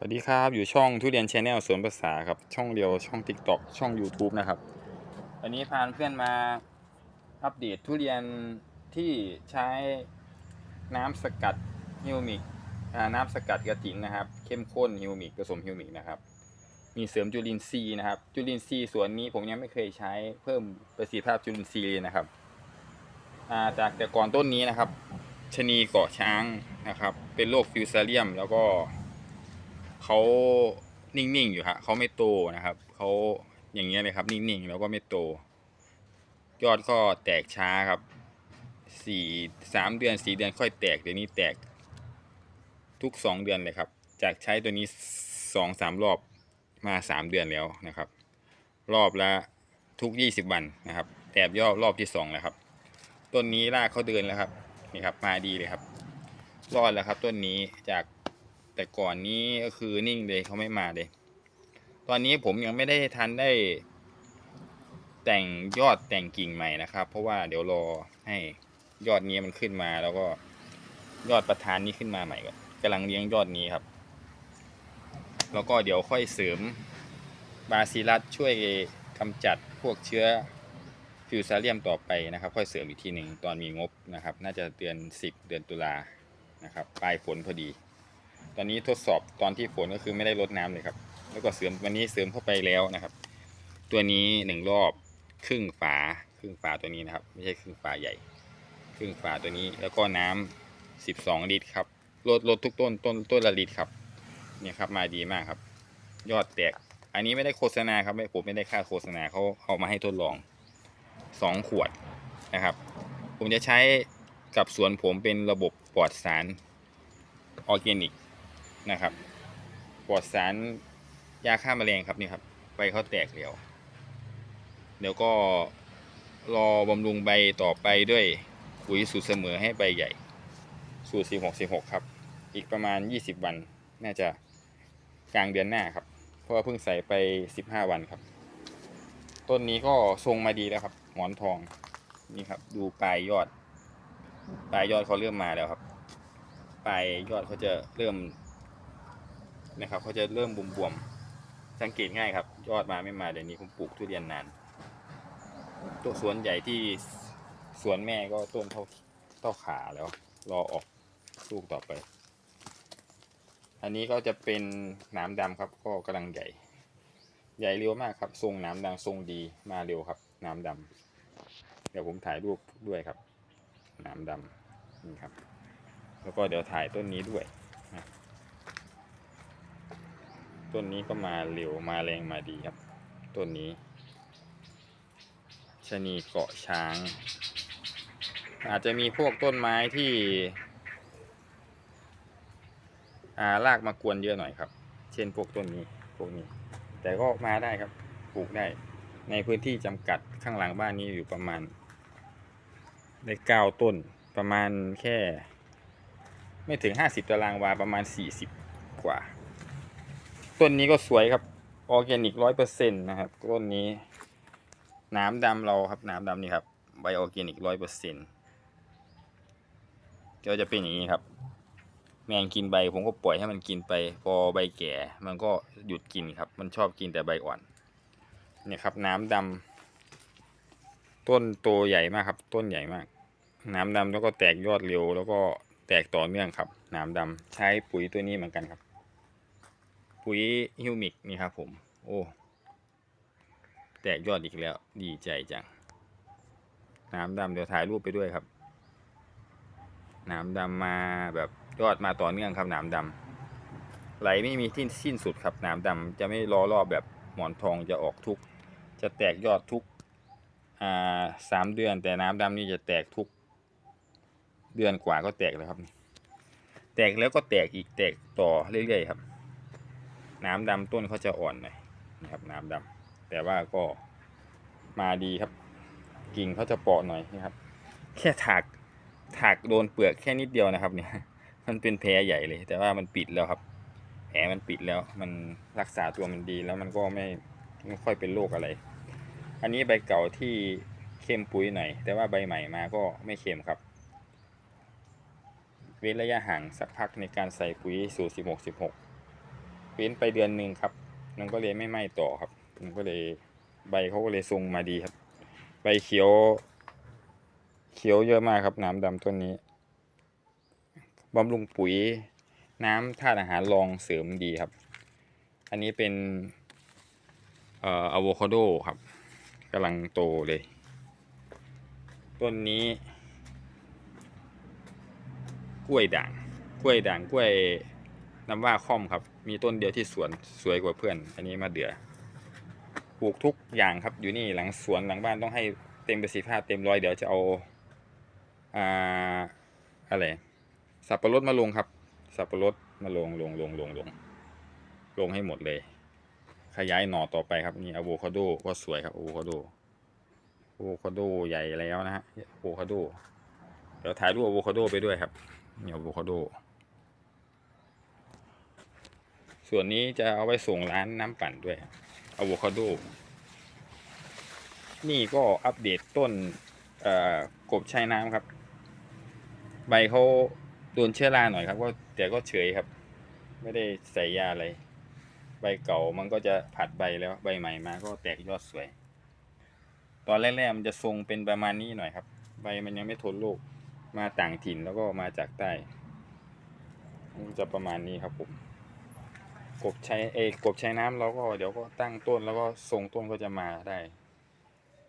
สวัสดีครับอยู่ช่องทุเรียนชาแนลสวนภาษาครับช่องเดียวช่อง t ิ k t o k ช่อง YouTube นะครับวันนี้พาเพื่อนมาอัปเดตทุเรียนที่ใช้น้ำสกัดฮิวมิกน้ำสกัดกระถินนะครับ เข้มข้นฮิวมิกผสมฮิวมิกนะครับ มีเสริมจุลินทรีย์นะครับ จุลินทรีย์ส่วนนี้ผมยังไม่เคยใช้เพิ่มประสิทธิภาพจุลินทรีย์เลยนะครับาจากแต่ก่อนต้นนี้นะครับชะนีเกาะช้างนะครับ เป็นโรคฟิวซาเรียมแล้วก็ เขานิ่งๆอยู่ฮะเขาไม่โตนะครับเขาอย่างเงี้ยเลยครับ นิ่งๆแล้วก็ไม่โต ยอดก็แตกช้าครับสี่สามเดือนสี่เดือนค่อยแตกเดี๋ยวนี้แตกทุกสองเดือนเลยครับ จากใช้ตัวนี้สองสามรอบมาสามเดือนแล้วนะครับ รอบละทุกยี่สิบวันนะครับ แตกยอดรอบที่สองแล้วครับ ต้นนี้รากเขาเดินแล้วครับนี่ครับมาดีเลยครับ รอดแล้วครับต้นนี้จาก แต่ก่อนนี้ก็คือนิ่งเลยเขาไม่มาเลย ตอนนี้ผมยังไม่ได้ทันได้ แต่งยอดแต่งกิ่งใหม่นะครับ เพราะว่าเดี๋ยวรอให้ยอดนี้มันขึ้นมาแล้วก็ยอดประธานนี้ขึ้นมาใหม่ก่อนกำลังเลี้ยงยอดนี้ครับ แล้วก็เดี๋ยวค่อยเสริมบาซิลัสช่วยกำจัดพวกเชื้อฟิวซาเรียมต่อไปนะครับ ค่อยเสริมอีกทีหนึ่งตอนมีงบนะครับ น่าจะเดือน 10 เดือนตุลานะครับ ปลายฝนพอดี ตอนนี้ทดสอบตอนที่ฝนก็คือไม่ได้ลดน้ำเลยครับ แล้วก็เสริมวันนี้เสริมเข้าไปแล้วนะครับ ตัวนี้หนึ่งรอบครึ่งฝาครึ่งฝาตัวนี้นะครับ ไม่ใช่ครึ่งฝาใหญ่ ครึ่งฝาตัวนี้แล้วก็น้ำสิบสองลิตรครับลดลดทุกต้นต้นต้นละลิตรครับเนี่ยครับมาดีมากครับ ยอดแตก อันนี้ไม่ได้โฆษณาครับไม่ผมไม่ได้ค่าโฆษณาเขาเอามาให้ทดลองสองขวดนะครับ ผมจะใช้กับสวนผมเป็นระบบปลอดสารออร์แกนิก นะครับปลอดสารยาฆ่าแมลงครับนี่ครับใบเขาแตกเดียวเดี๋ยวก็รอบำรุงใบต่อไปด้วยปุ๋ยสูตรเสมอให้ใบใหญ่ สูตร 16 16 ครับ อีกประมาณ 20 วัน น่าจะกลางเดือนหน้าครับ เพราะว่าเพิ่งใส่ไป 15 วันครับ ต้นนี้ก็ทรงมาดีแล้วครับหมอนทอง นี่ครับ ดูปลายยอด ปลายยอดเขาเริ่มมาแล้วครับ ปลายยอดเขาจะเริ่ม นะครับเขาจะเริ่มบวมๆ สังเกตง่ายครับ ยอดมาไม่มาเดี๋ยวนี้ผมปลูกทุเรียนนาน ตัวสวนใหญ่ที่สวนแม่ก็ต้นเท่าเท่าขาแล้ว รอออกลูกต่อไป อันนี้ก็จะเป็นหนามดำครับ ก็กำลังใหญ่ ใหญ่เร็วมากครับ ทรงหนามดำทรงดีมาเร็วครับหนามดำเดี๋ยวผมถ่ายรูปด้วยครับหนามดำนี่ครับ แล้วก็เดี๋ยวถ่ายต้นนี้ด้วยนะ ต้นนี้ก็มาเร็วมาแรงมาดีครับ ต้นนี้ชะนีเกาะช้าง อาจจะมีพวกต้นไม้ที่ารากมากวนเยอะหน่อยครับ เช่นพวกต้นนี้พวกนี้ แต่ก็มาได้ครับปลูกได้ในพื้นที่จำกัดข้างหลังบ้านนี้อยู่ประมาณได้เก้าต้นประมาณแค่ ไม่ถึง50ตารางวาประมาณ40กว่า ต้นนี้ก็สวยครับออร์แกนิกร้อยเปอร์เซ็นต์นะครับต้นนี้น้ำดำเราครับน้ำดำนี่ครับใบออร์แกนิกร้อยเปอร์เซ็นต์ก็จะเป็นอย่างนี้ครับ แมงกินใบผมก็ปล่อยให้มันกินไป พอใบแก่ มันก็หยุดกินครับ มันชอบกินแต่ใบอ่อนเนี่ยครับน้ำดำต้นโตใหญ่มากครับ ต้นใหญ่มาก น้ำดำแล้วก็แตกยอดเร็ว แล้วก็แตกต่อเนื่องครับนามดำใช้ปุ๋ยตัวนี้เหมือนกันครับ ปุ๋ยฮิวมิกนี่ครับผม โอ้ แตกยอดอีกแล้ว ดีใจจัง น้ำดำเดี๋ยวถ่ายรูปไปด้วยครับ น้ำดำมาแบบยอดมาต่อเนื่องครับน้ำดำไหลไม่มีที่สิ้นสุดครับน้ำดำจะไม่รอรอบแบบหมอนทองจะออกทุก จะแตกยอดทุกอ่าสามเดือน แต่น้ำดำนี่จะแตกทุก เดือนกว่าก็แตกแล้วครับ แตกแล้วก็แตกอีกแตกต่อเรื่อยๆครับ น้ำดำต้นเขาจะอ่อนหน่อยนะครับน้ำดำแต่ว่าก็มาดีครับ กิ่งเขาจะเปาะหน่อยนะครับ แค่ถากถากโดนเปลือกแค่นิดเดียวนะครับ เนี่ย มันเป็นแผลใหญ่เลย แต่ว่ามันปิดแล้วครับ แผลมันปิดแล้ว มันรักษาตัวมันดีแล้วมันก็ไม่ไม่ค่อยเป็นโรคอะไร อันนี้ใบเก่าที่เข้มปุ๋ยหน่อย แต่ว่าใบใหม่มาก็ไม่เค็มครับเว้นระยะห่างสักพักในการใส่ปุ๋ยสูตร16 16 เว้นไปเดือนหนึ่งครับ มันก็เลยไม่ไหม้ต่อครับ มันก็เลยใบเขาก็เลยทรงมาดีครับ ใบเขียว เขียวเยอะมากครับน้ำดำต้นนี้บำรุงปุ๋ยน้ำธาตุอาหารรองเสริมดีครับ อันนี้เป็นเอ่ออะโวคาโดครับกำลังโตเลย ต้นนี้ กล้วยด่าง กล้วยด่างกล้วย น้ำว่าค่อมครับ มีต้นเดียวที่สวนสวยกว่าเพื่อน อันนี้มาเดือปลูกทุกอย่างครับ อยู่นี่หลังสวนหลังบ้านต้องให้เต็มประสิทธิภาพเต็มร้อยเดี๋ยวจะเอาอ่าอะไรสับปะรดมาลงครับ สับปะรดมาลงลงลงลงลงลงให้หมดเลย ขยายหน่อต่อไปครับนี่อะโวคาโดก็สวยครับอะโวคาโดอะโวคาโดใหญ่แล้วนะฮะอะโวคาโดเดี๋ยวถ่ายรูปอะโวคาโดไปด้วยครับนี่อะโวคาโด ส่วนนี้จะเอาไว้ส่งร้านน้ำปั่นด้วยอะโวคาโด นี่ก็อัปเดตต้นกบชายน้ำครับ ใบเขาโดนเชื้อราหน่อยครับ ก็แต่ก็เฉยครับ ไม่ได้ใส่ยาอะไร ใบเก่ามันก็จะผัดใบแล้วใบใหม่มาก็แตกยอดสวย ตอนแรกๆมันจะทรงเป็นประมาณนี้หน่อยครับ ใบมันยังไม่ทนโรคมาต่างถิ่นแล้วก็มาจากใต้ มันจะประมาณนี้ครับผม กบใช้เอกกบใช้น้ำเราก็เดี๋ยวก็ตั้งต้นแล้วก็ทรงต้นก็จะมาได้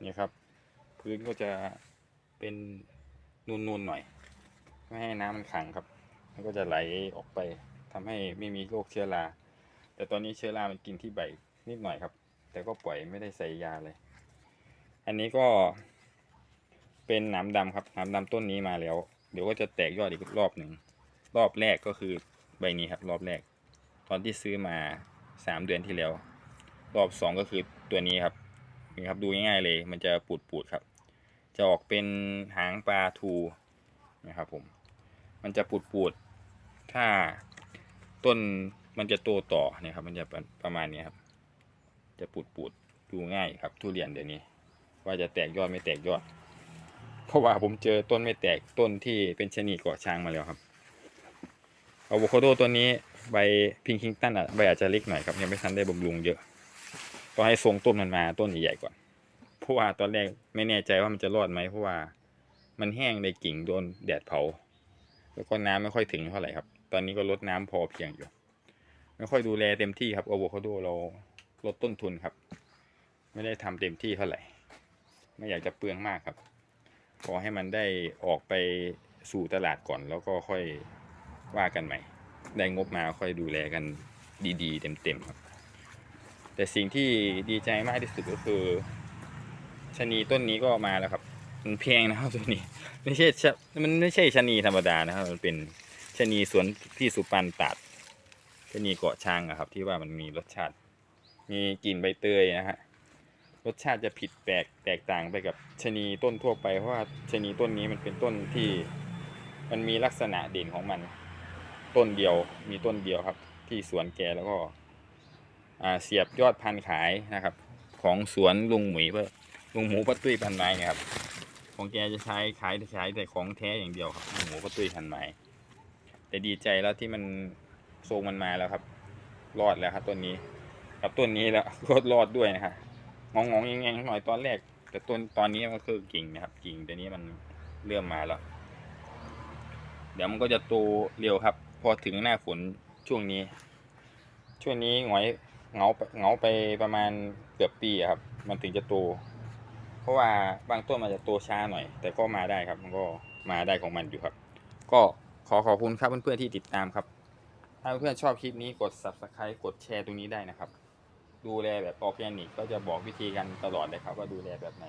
นี่ครับ พื้นก็จะเป็นนูนๆหน่อย ไม่ให้น้ำมันขังครับ มันก็จะไหลออกไปทำให้ไม่มีโรคเชื้อราแต่ตอนนี้เชื้อรามันกินที่ใบนิดหน่อยครับ แต่ก็ปล่อยไม่ได้ใส่ยาเลย อันนี้ก็เป็นหนามดำครับหนามดำต้นนี้มาแล้ว เดี๋ยวก็จะแตกยอดอีกรอบหนึ่งรอบแรกก็คือใบนี้ครับ รอบแรก ตอนที่ซื้อมาสามเดือนที่แล้ว รอบสองก็คือตัวนี้ครับนี่ครับดูง่ายๆเลย มันจะปูดปูดๆครับ จะออกเป็นหางปลาทูนะครับผม มันจะปูดปูดๆถ้าต้นมันจะโตต่อเนี่ยครับ มันจะประมาณนี้ครับ จะปูดปูดๆดูง่ายครับ ทุเรียนเดี๋ยวนี้ ว่าจะแตกยอดไม่แตกยอด เพราะว่าผมเจอต้นไม่แตกต้นที่เป็นชนีเกาะช้างมาแล้วครับอะโวคาโดตัวนี้ ใบพิงคิงตันอะใบอาจจะเล็กหน่อยครับยังไม่ทันได้บำรุงเยอะต้องให้ทรงต้นมันมาต้นใหญ่ๆก่อนเพราะว่าตอนแรกไม่แน่ใจว่ามันจะรอดไหมเพราะว่ามันแห้งในกิ่งโดนแดดเผา แล้วก็น้ำไม่ค่อยถึงเท่าไหร่ครับ ตอนนี้ก็ลดน้ำพอเพียงอยู่ ไม่ค่อยดูแลเต็มที่ครับอะโวคาโดเราลดต้นทุนครับ ไม่ได้ทำเต็มที่เท่าไหร่ ไม่อยากจะเปลืองมากครับ ขอให้มันได้ออกไปสู่ตลาดก่อนแล้วก็ค่อยว่ากันใหม่ ได้งบมาค่อยดูแลกันดีๆ เต็มๆครับ แต่สิ่งที่ดีใจมากที่สุดก็คือชะนีต้นนี้ก็มาแล้วครับ มันแพงนะครับตัวนี้ ไม่ใช่ชมันไม่ใช่ชะนีธรรมดานะครับ มันเป็นชะนีสวนพี่สุปันตัดชะนีเกาะช้างอะครับ ที่ว่ามันมีรสชาติ มีกลิ่นใบเตยนะฮะรสชาติจะผิดแปลกแตกต่างไปกับชะนีต้นทั่วไปเพราะว่าชะนีต้นนี้มันเป็นต้นที่ มันมีลักษณะเด่นของมัน ต้นเดียว มีต้นเดียวครับ ที่สวนแกแล้วก็เสียบยอดพันธุ์ขายนะครับ ของสวนลุงหมูเพื่อลุงหมูปัตตุ้ยพันไม้นี่ยครับ ของแกจะใช้ขายใช้แต่ของแท้อย่างเดียวครับลุงหมูปัตตุ้ยพันไม้แต่ดีใจแล้วที่มันทรงมันมาแล้วครับ รอดแล้วครับต้นนี้ กับต้นนี้แล้วก็รอดด้วยนะฮะงองงๆแงงๆหน่อยตอนแรก แต่ต้นตอนนี้มันคือกิ่งนะครับ กิ่งตัวนี้มันเริ่มมาแล้ว เดี๋ยวมันก็จะโตเร็วครับ พอถึงหน้าฝนช่วงนี้ ช่วงนี้หงอยเงาเงาไปประมาณเกือบปีครับ มันถึงจะโต เพราะว่าบางต้นมันจะโตช้าหน่อย แต่ก็มาได้ครับ มันก็มาได้ของมันอยู่ครับ ก็ขอขอบคุณครับเพื่อนๆที่ติดตามครับ ถ้าเพื่อนๆชอบคลิปนี้กด subscribe กดแชร์ตรงนี้ได้นะครับ ดูแลแบบออร์แกนิกก็จะบอกวิธีกันตลอดเลยครับ ว่าดูแลแบบไหน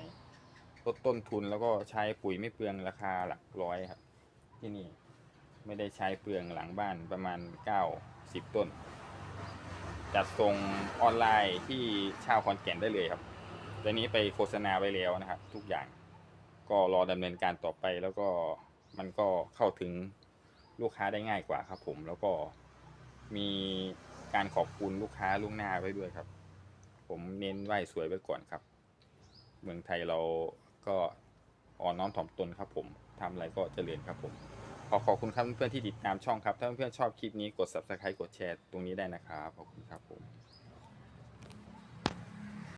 ลดต้นทุนแล้วก็ใช้ปุ๋ยไม่เปลืองราคาหลักร้อยครับ ที่นี่ ไม่ได้ใช้เปลืองหลังบ้านประมาณ 9 10 ต้น จัดส่งออนไลน์ที่ชาวคอนแก่นได้เลยครับตอนนี้ไปโฆษณาไว้แล้วนะครับ ทุกอย่างก็รอดำเนินการต่อไปแล้วก็มันก็เข้าถึงลูกค้าได้ง่ายกว่าครับ ผมแล้วก็มีการขอบคุณลูกค้าล่วงหน้าไว้ด้วยครับ ผมเน้นไหวสวยไว้ก่อนครับ เมืองไทยเราก็อ่อนน้อมถ่อมตนครับ ผมทำอะไรก็เจริญครับผม ขอขอบคุณครับเพื่อนๆที่ติดตามช่องครับ ถ้าเพื่อนๆชอบคลิปนี้กด subscribe กดแชร์ตรงนี้ได้นะครับ ขอบคุณครับผม